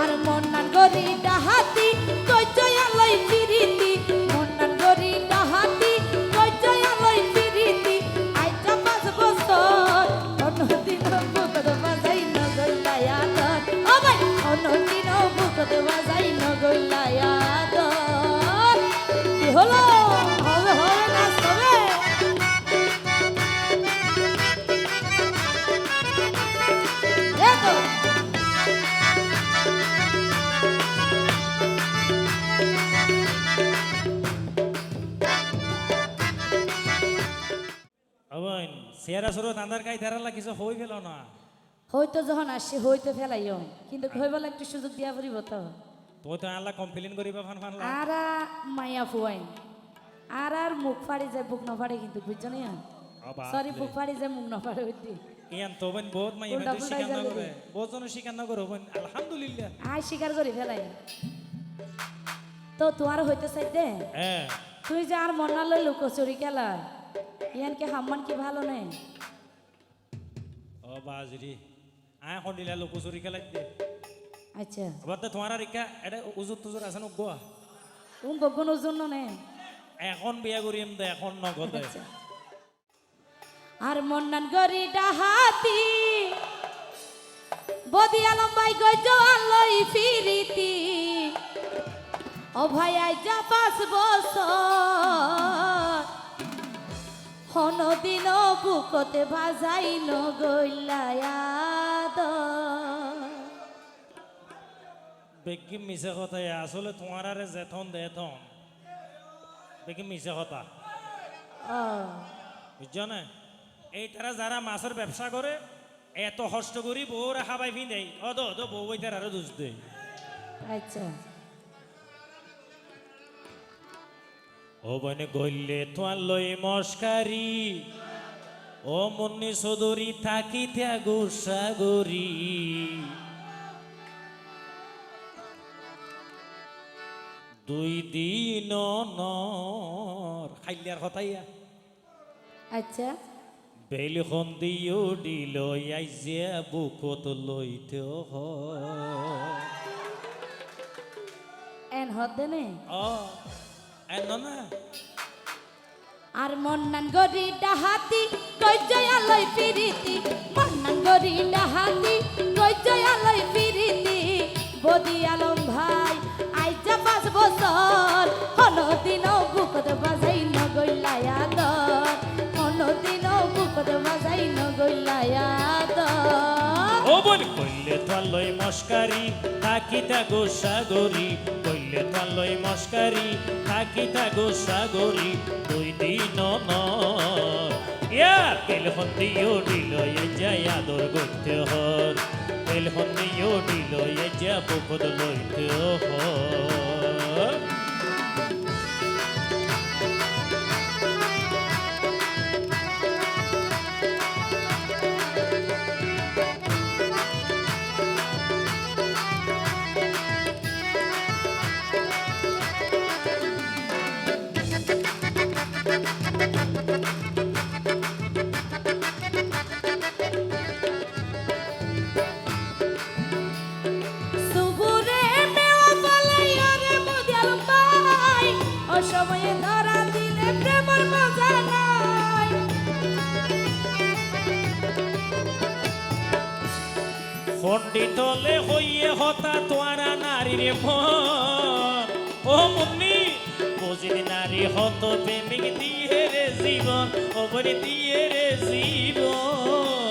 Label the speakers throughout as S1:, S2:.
S1: আর মন্নান গরি ডাহাতি
S2: সেরা সরো তান্দার কাই তেরালা কিছু হই গেল না।
S1: হয়তো যখন আসে হইতে ফেলাইও কিন্তু হইবলা একটু সুযোগ দিয়া পড়িব তো।
S2: তুই তো আল্লাহ কমপ্লেন করিবা ফান ফান
S1: আর মাইয়া ফুয়াইন আর আর মুখ ফাড়ি যায় বুক নফাড়ে কিন্তু বুঝছ না সরি বুক ফাড়ি যায় মুখ নফাড়ে হইতে
S2: ইয়ান তো বন বহুত মাই
S1: উল্টা
S2: তুই
S1: পুল্টা
S2: শিকার না করে বহুত জন শিকার না করে বন আলহামদুলিল্লাহ।
S1: আয় স্বীকার করি ফেলাই। তো তোমার হইতে চাই দে
S2: হ্যাঁ
S1: তুই যে আর মনা লই লুকোচুরি খেলা। ইয়ান কি হাম্মান কি ভালো নেই?
S2: ও বাজরি আয় দিলা লোক চুরি খেলাই দে
S1: আচ্ছা।
S2: আবার তো তোমার রিকা এটা উজুর তুজুর আছে নগোয়া
S1: তুমি বগুন ওজন নে
S2: এখন বিয়া করিম দে এখন নগদে।
S1: আচ্ছা। আর মন্নান গরি ডাহাতি বদি আলম ভাই গজ আলই ফিরিতি ও ভাই আই যা পাঁচ বছর হন দিন বুকতে ভাজাই নগইলায়াদ
S2: বেগি মিছে কথা আসলে তোমার আরে জেথন দেথন বেগি মিছে কথা। বুঝছ না এই তারা যারা মাছের ব্যবসা করে এত কষ্ট করি বউ রেখা পাই ফিন দেয় অদ বউ তার আরও দোষ দেয়।
S1: আচ্ছা।
S2: ও বনে গইলে তোয়ার লই মস্কারি ও মুন্নি সদরি থাকি থা গোসাগরি দুই দিন নর খাইলিয়ার কথাইয়া
S1: আচ্ছা।
S2: বেল দিও দিল আইজে বুকত লইতে
S1: এন হদে নে
S2: ও এন না
S1: আর মন্নান গরি ডাহাতি, কই জয়ালই ফিরিতি। মন্নান গরি ডাহাতি, কই জয়ালই ফিরিতি। বদি আলম ভাই আইজা পাঁচ বছর। হলো দিন বুকত বাজাই নগইলায়া দর হলো দিন বুকত বাজাই নগইলায়া দর
S2: ও বোন কইলে তালই মস্কারি, থাকিতা গোসাগরি কইলে তালই মস্কারি, থাকিতা গোসাগরি দুই দিন ন ইয়া তেল হন্দিও যায় আদর করতে হর। তেল হন্দিও এ যা বুকদ লইতে হর। পণ্ডিতলে হইয়ে হতা তোয়ারা নারীর মন। ও মুন্নি বুঝলি নারী হত প্রেমিক দিয়ে রে জীবন ওপরে দিয়ে রে জীবন।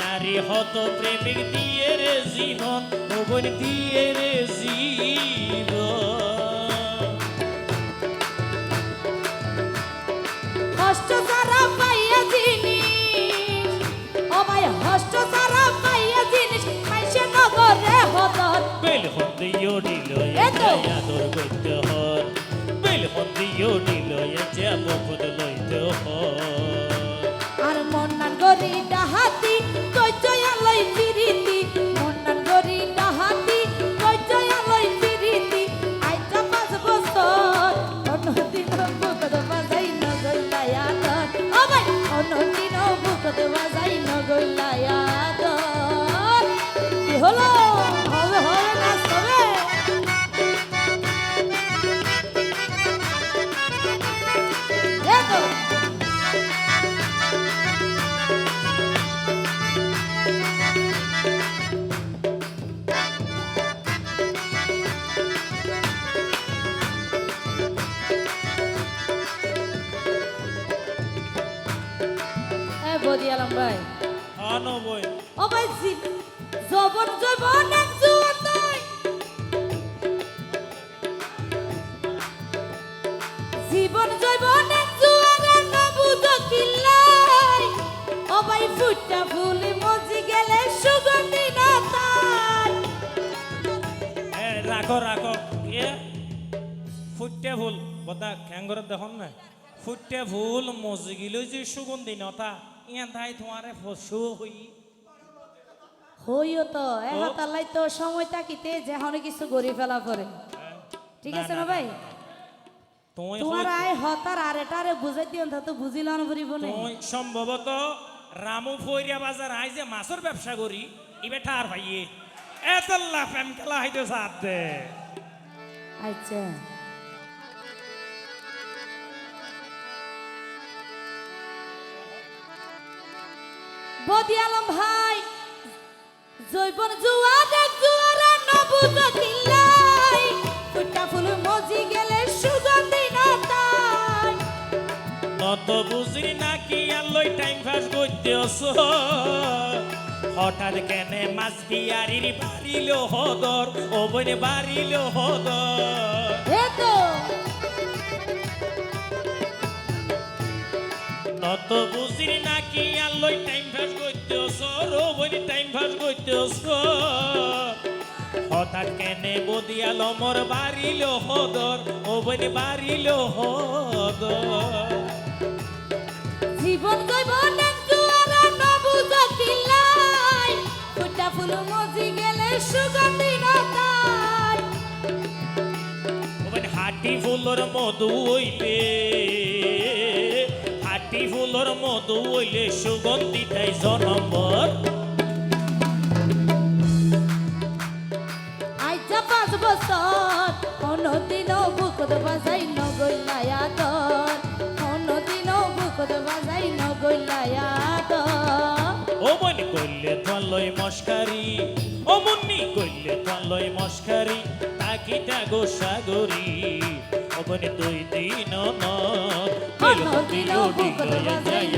S2: নারী হত প্রেমিক দিয়ে রে জীবন ওপরে দিয়ে রে জীবন।
S1: কষ্ট সারা পাইয়া জিনিস ও ভাই কষ্ট সারা পাইয়া জিনিস মাইসে নগরে হতর
S2: বেল হন্দিও দিল
S1: এতো।
S2: আদর করতে হর বেল হন্দিও দিল যে বকদ লইতে হর
S1: আর মন গরি ডাহাতি আলম ভাই।
S2: আনবই
S1: ও ভাই জবন জবন এক জুয়ান নাই জীবন জৈবন এক জুয়ানের নবুদ কিল্লাই ও ভাই ফুটা ফুল মজি গেলে সুগন্ধি না তাই
S2: এ রাখো রাখো। এ ফুটে ভুল বদা খ্যাঙ্গর দেখুন না। ফুটে ভুল মজগিল যে সুগন্ধি নতা তাই তোমারে ফসু হই।
S1: হইও তো এহাতালাই তো সময় তাকিতে যে হনে কিছু গড়ি ফেলা পরে ঠিক আছে না ভাই?
S2: তুই
S1: তোমার আয় হতার আর এটারে বুঝাই দিও তো বুঝিল না ফুরিব না
S2: তুই সম্ভবত রামু ফইরিয়া বাজার আই যে মাছের ব্যবসা করি ইবে ঠার ভাইয়ে। এত লাফেম খেলা হইতে সাথ।
S1: আচ্ছা। বদি আলম ভাই জৈবন জুয়ার এক জুয়ারা নবুজ কিল্লাই ফুটা ফুল মজি গেলে সুগন্ধি না তাই।
S2: নত বুঝি নাকি আলোই টাইম পাস করতে হঠাৎ কেনে মাছ বিয়ারির বাড়িল হদর ও বনে বাড়িল হদর।
S1: এ তো
S2: নত বুঝি নাকি আলোই টাইম পাস করতে ও টাইম পাস করতে হঠাৎ কেনে বদিয়াল মোর বাড়িল হদর ও বনে বাড়িল হদর।
S1: জীবন জৈবন এক জুয়ারা নবুজ কিল্লাই ফুটা ফুল মজি গেলে সুগন্ধি না তাই
S2: ওখানে হাটি ফুলর মধু হইলে ফুলর মধু হইলে সুগন্ধি তাই জনম্বর।
S1: আইজা পাঁচ বছর কোনদিনও বুকত বাজাই নগইলায়া দর কোনদিনও বুকত বাজাই নগইলায়া দর
S2: ও মনি কইলে তলয় মস্কারি ও মুন্নি কইলে তলয় মস্কারি। তাকিটা গো সাগরি অবনে তুই দিন
S1: মন যায়